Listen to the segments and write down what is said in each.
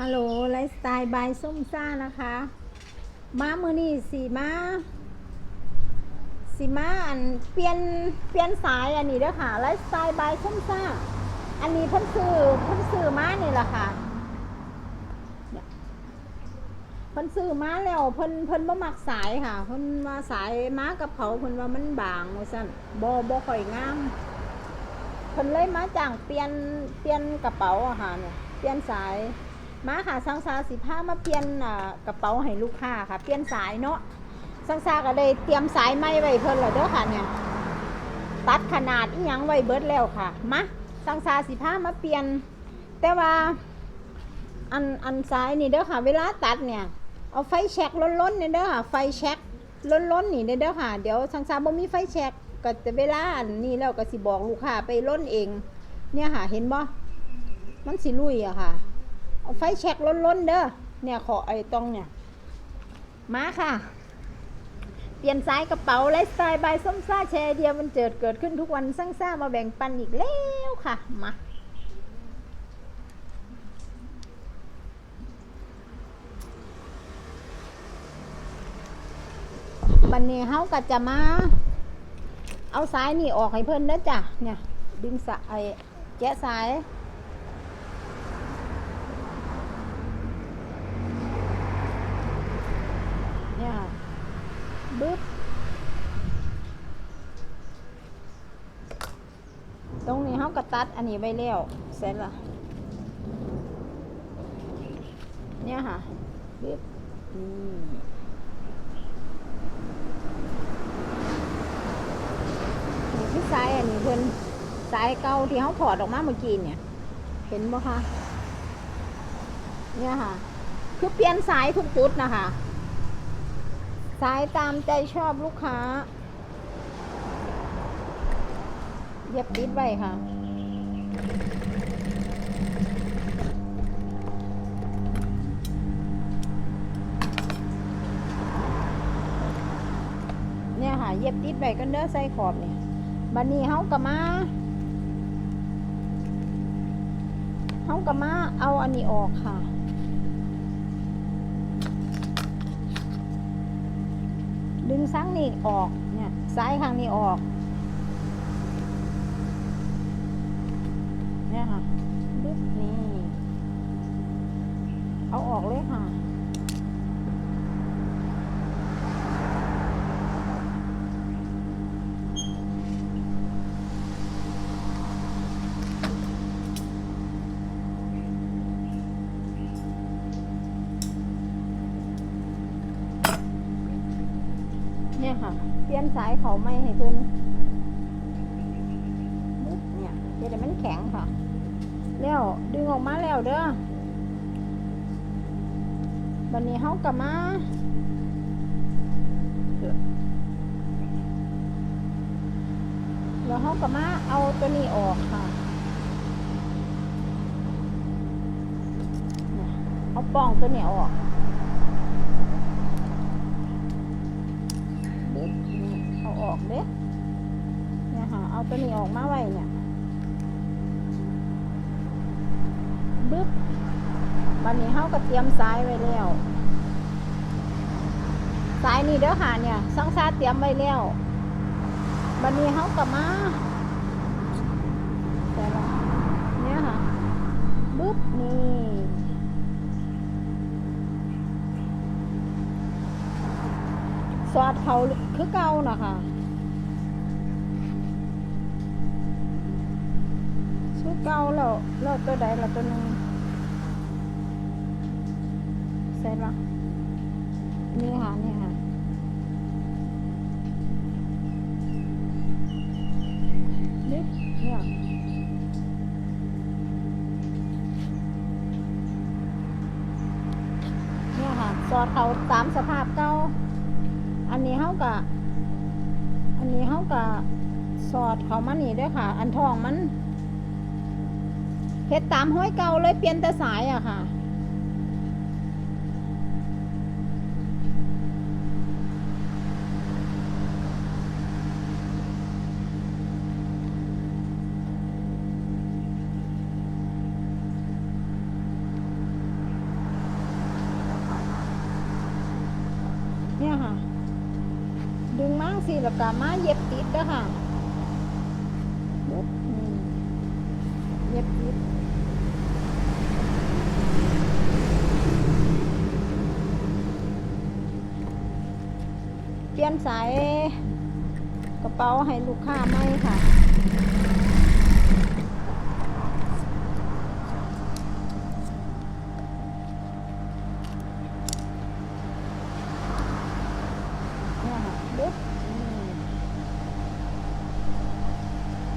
ฮัลโหลไลฟ์สไตล์บายส้มซ่านะคะ มามือนี่สีมาสีมาอันเปลี่ยนเปลี่ยนสายอันนี้เด้อค่ะไลฟ์สไตล์บายส้มซ่า อันนี้เพิ่นซื้อเพิ่นซื้อมานี่แหละค่ะเพิ่นซื้อมาแล้วเพิ่นเพิ่นบ่มักสายค่ะเพิ่นว่าสายมากับเขาเพิ่นว่ามันบางว่าซั่นบ่บ่ค่อยงามเพิ่นเลยมาจ้างเปลี่ยนเปลี่ยนกระเป๋าอะค่ะเนี่ยเปลี่ยนสาย มาค่ะสังสาสิผ้ามาเปลี่ยนกระเป๋าให้ลูกค้าค่ะ เปลี่ยนสายเนาะสังสาก็เลยเตรียมสายไม้ไว้เพิ่นแล้วเด้อค่ะเนี่ยตัดขนาดอีหยังไว้เบิดแล้วค่ะมาสังสาสิผ้ามาเปลี่ยน แต่ว่าอันอันสายนี่เด้อค่ะ เวลาตัดเนี่ยเอาไฟแช็กล้นๆเนี่ยเด้อค่ะไฟแช็กล้นๆนี่เด้อค่ะเดี๋ยวสังสาบ่มีไฟแช็กก็จะเวลาอันนี้แล้วก็สิบอกลูกค้าไปล้นเอง เนี่ยค่ะเห็นบ่มันสิลุยอะค่ะ เอาไฟแช็กล้นๆเด้อ เนี่ยขอไอ้ตรงเนี่ย มาค่ะ เปลี่ยนสายกระเป๋าไลฟ์สไตล์บายส้มซ่าแชร์เดียวมันเจิดเกิดขึ้นทุกวันสร้างซ่ามาแบ่งปันอีกแล้วค่ะ มาบันนี้เฮาก็จะมา เอาสายนี่ออกให้เพิ่นเด้อจ้ะเนี่ย ดึงสายแกะสายค่ะบึ๊บตรงนี้เขาก็ตัดอั นนี้ไว้แล้ยวเสร็จละเนี่ยค่ะบึ๊บนี่นี่คือสายอันนี้เพิ่นสายเก่าที่เขาถอดออกมาเมื่อกี้เนี่ย เห็นบ่คะเนี่ยค่ะ คือเปลี่ยนสายทุกจุดนะคะสายตามใจชอบลูกค้า เย็บติดไว้ค่ะ เนี่ยค่ะเย็บติดไว้กันเด้อใส่ขอบเนี่ยบันนี้เฮากะมาเฮากะมาเอาอันนี้ออกค่ะดึงซังนี่ออกเนี่ยซ้ายข้างนี้ออก เนี่ยค่ะดึ๊บนี่เอาออกเลยค่ะเนี่ยค่ะเปลี่ยนสายเขาไม่ให้เพิ่อนเนี่ยเดี๋ยวมันแข็ง แล้วดึงออกมาแล้วเด้อบันนี้เฮากลับมาแล้วเฮากลับมาเอาตัวนี้ออกค่ะ เอาป่องตัวนี้ออกเอาออกเด้เนี่ยค่ะเอาตัวนี้ออกมาไว้เนี่ย บึ๊บวันนี้เขาก็เตรียมสายไว้แล้วสายนี่เด้อค่ะเนี่ยสังซาเตรียมไว้แล้ววันนี้เขาก็มาแต่ละเนี่ยค่ะบึ๊บนี่สอดเขาคือเก่านะคะคือเก่าแล้วแล้วตัวใดละตัวหนึง เสร็จละนี่ค่ะ นี่ค่ะนี่เนี่ยเนี่ยค่ะสอดเขาตามสภาพเก่า อันนี้เขากะอันนี้เขากะสอดเขามานี่ด้วยค่ะ อันทองมันเฮ็ดตามห้อยเก่าเลยเปลี่ยนแต่สายอะค่ะ แล้วก็มาเย็บติดเด้ค่ะเย็บติดเปลี่ยนสายกระเป๋าให้ลูกค้าไหมค่ะ เนี่ยค่ะดึ๊บ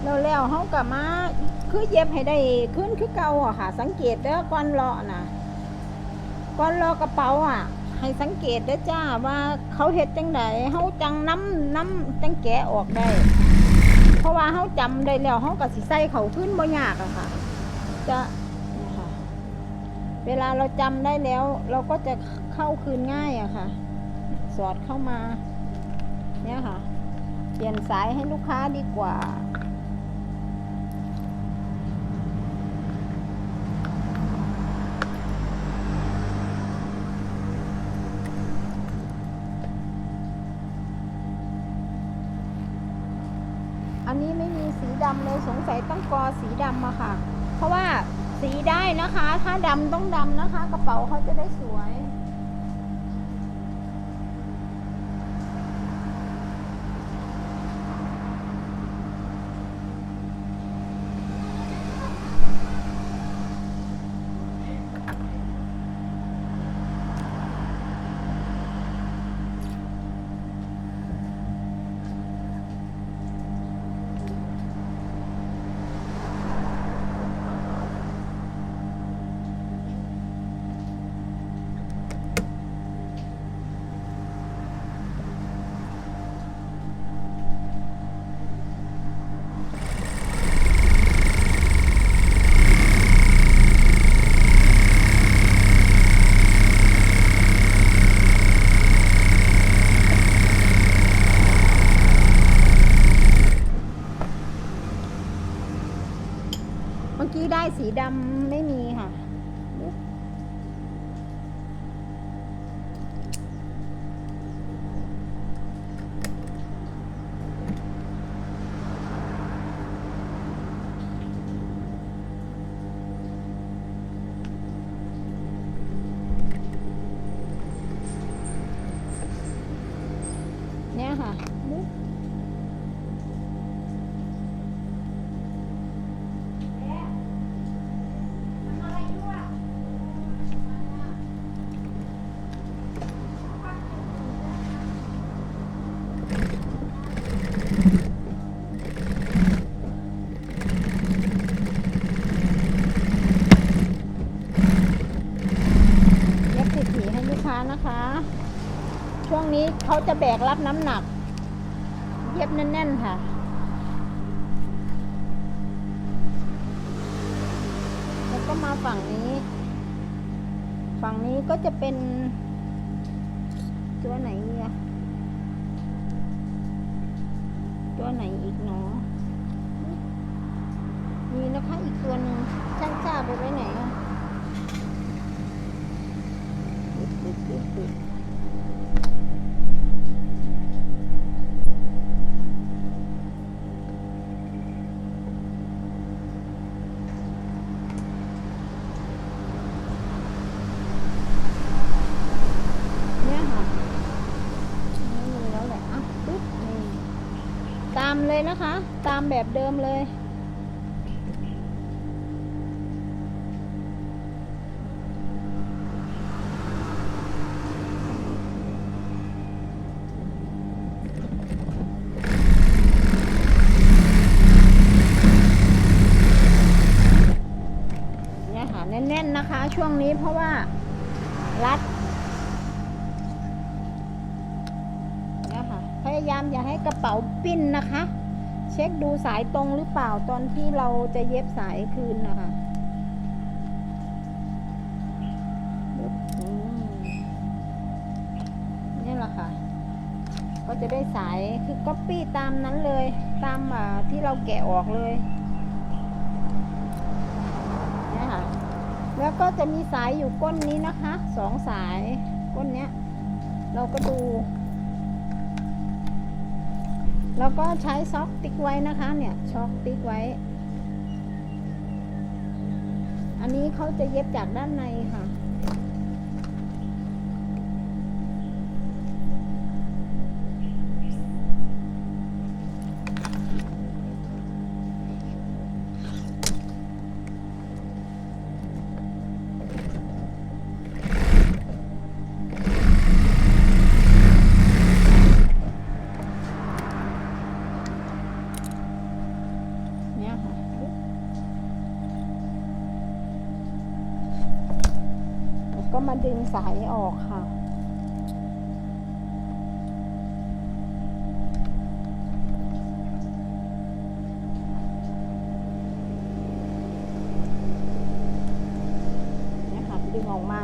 แล้วแล้วเขากลับมา คือเย็บให้ได้ขึ้นคือเก่าอะค่ะ สังเกตเด้อก่อนเลาะนะก่อนเลาะกระเป๋าอะให้สังเกตเด้อจ้าว่าเขาเฮ็ดจังไดเขาจังน้ำน้ำจังแกะออกได้ เพราะว่าเขาจำได้แล้วเขาก็สิใส่เขาขึ้นบ่ยากอะค่ะ จะเนี่ยค่ะเวลาเราจำได้แล้ว เราก็จะเข้าคืนง่ายอะค่ะ สอดเข้ามา เนี่ยค่ะ เปลี่ยนสายให้ลูกค้าดีกว่า สีดำเลยสงสัยต้องกอสีดำอะค่ะ เพราะว่าสีได้นะคะ ถ้าดำต้องดำนะคะ กระเป๋าเขาจะได้สวย มื่อกี้ได้สีดำไม่ เขาจะแบกรับน้ำหนัก เย็บแน่นๆค่ะแล้วก็มาฝั่งนี้ ฝั่งนี้ก็จะเป็นตัวไหนเนี่ยตัวไหนอีกเนาะมีนะคะอีกตัวหนึ่งช่างจ้าไปไว้ไหนอะ เลยนะคะ ตามแบบเดิมเลย เนี่ยค่ะ แน่น ๆ นะคะ ช่วงนี้เพราะว่า รัดเนี่ยค่ะพยายามอย่าให้กระเป๋าปิ้นนะคะ เช็คดูสายตรงหรือเปล่าตอนที่เราจะเย็บสายคืนนะคะนี่แหละค่ะ ก็จะได้สายคือก๊อปปี้ตามนั้นเลย ตามที่เราแกะออกเลยนี่ค่ะ แล้วก็จะมีสายอยู่ก้นนี้นะคะ สองสายก้นเนี้ย เราก็ดู แล้วก็ใช้ซ็อกติ๊กไว้นะคะเนี่ยช็อกติ๊กไว้ อันนี้เขาจะเย็บจากด้านในค่ะ ดึงสายออกค่ะเนี่ยค่ะดึงออกมา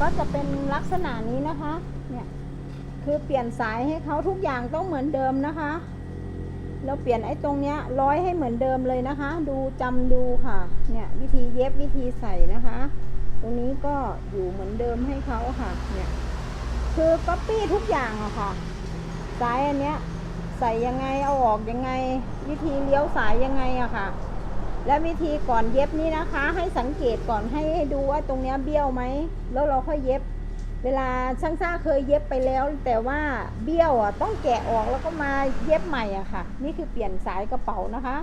ก็จะเป็นลักษณะนี้นะคะ เนี่ยคือเปลี่ยนสายให้เขาทุกอย่างต้องเหมือนเดิมนะคะ แล้วเปลี่ยนไอ้ตรงเนี้ยร้อยให้เหมือนเดิมเลยนะคะ ดูจำดูค่ะ เนี่ยวิธีเย็บวิธีใส่นะคะ ตรงนี้ก็อยู่เหมือนเดิมให้เขาค่ะ เนี่ยคือก๊อปปี้ทุกอย่างอะค่ะ สายอันเนี้ยใส่ยังไงเอาออกยังไง วิธีเลี้ยวสายยังไงอะค่ะ และวิธีก่อนเย็บนี่นะคะ ให้สังเกตก่อนให้ดูว่าตรงเนี้ยเบี้ยวไหมแล้วเราค่อยเย็บ เวลาช่างซ่าเคยเย็บไปแล้ว แต่ว่าเบี้ยวอะต้องแกะออกแล้วก็มาเย็บใหม่อะค่ะ นี่คือเปลี่ยนสายกระเป๋านะคะ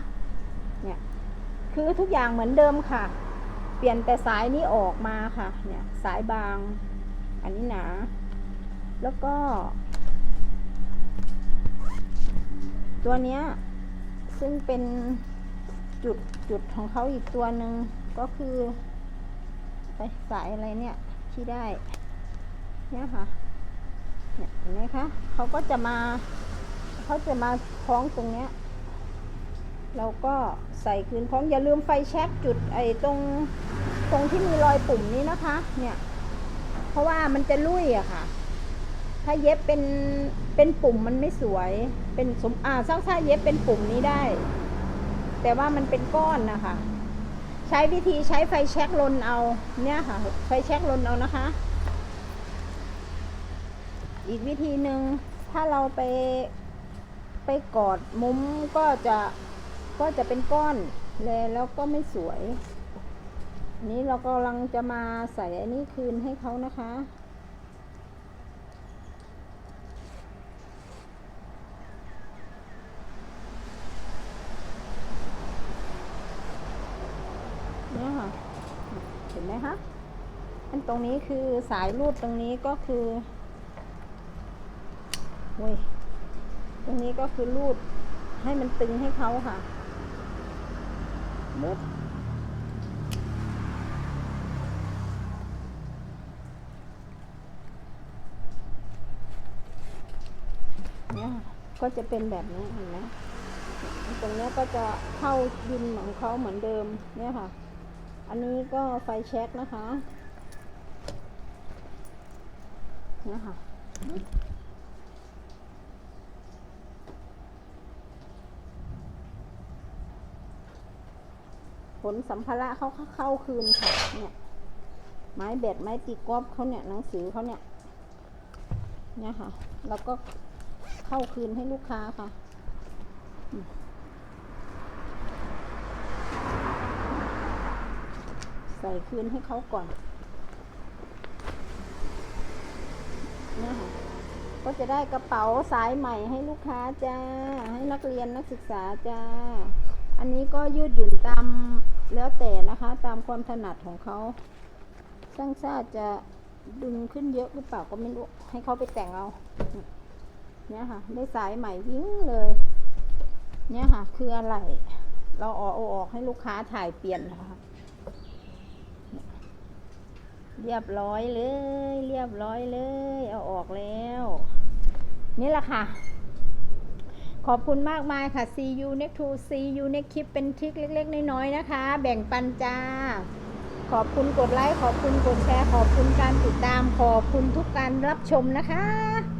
เนี่ยคือทุกอย่างเหมือนเดิมค่ะ เปลี่ยนแต่สายนี้ออกมาค่ะเนี่ยสายบาง อันนี้หนา แล้วก็ ตัวเนี้ยซึ่งเป็น จุดจุดของเขาอีกตัวหนึ่งก็คือไปสายอะไรเนี่ยที่ได้ เนี่ยค่ะเนี่ยเห็นไหมคะเขาก็จะมาเขาจะมาคล้องตรงเนี้ยเราก็ใส่คืนคล้องอย่าลืมไฟแช็กจุดไอ้ตรงตรงที่มีรอยปุ่มนี้นะคะ เนี่ย เพราะว่ามันจะลุ่ยอะค่ะ ถ้าเย็บเป็นเป็นปุ่มมันไม่สวย เป็นสมอ่าสร้างซ่าเย็บเป็นปุ่มนี้ได้ แต่ว่ามันเป็นก้อนนะคะ ใช้วิธีใช้ไฟแช็กลนเอาเนี่ยค่ะ ไฟแช็กลนเอานะคะ อีกวิธีหนึ่งถ้าเราไปไปกอดมุมก็จะก็จะเป็นก้อนเลยแล้วก็ไม่สวยนนี้เรากำลังจะมาใส่อันนี้คืนให้เขานะคะ เนี่ยค่ะ เห็ นไหมคะอันตรงนี้คือสายรูดตรงนี้ก็คือเว้ยตรงนี้ก็คือรูดให้มันตึงให้เขาค่ะบึ๊บเนี่ยค่ะก็จะเป็นแบบนี้เห็นไหมตรงเนี้ยก็จะเข้าดินของเขาเหมือนเดิมเนี่ยค่ะ อันนี้ก็ไฟแช็กนะคะเนี่ยค่ะผลสัมภาระเขาเข้าคืนค่ะ เนี่ย ไม้เบ็ดไม้ตีกอล์ฟเขาเนี่ยหนังสือเขาเนี่ย เนี่ยค่ะ แล้วก็เข้าคืนให้ลูกค้าค่ะอืม ใส่คืนให้เขาก่อนเนี่ยค่ะก็จะได้กระเป๋าสายใหม่ให้ลูกค้าจ้า ให้นักเรียนนักศึกษาจ้า อันนี้ก็ยืดหยุ่นตามแล้วแต่นะคะ ตามความถนัดของเขาช่างชาติจะดึงขึ้นเยอะหรือเปล่าก็ไม่รู้ ให้เขาไปแต่งเอา เนี่ยค่ะ ได้สายใหม่วิ่งเลย เนี่ยค่ะ คืออะไร เราออาออกให้ลูกค้าถ่ายเปลี่ยนนะคะ เรียบร้อยเลย เรียบร้อยเลย เอาออกแล้ว นี่แหละค่ะ ขอบคุณมากมายค่ะ see you next to see you next คลิปเป็นทริคเล็ก ๆ น้อยๆนะคะ แบ่งปันจ้า ขอบคุณกดไลค์ ขอบคุณกดแชร์ ขอบคุณการติดตาม ขอบคุณทุกการรับชมนะคะ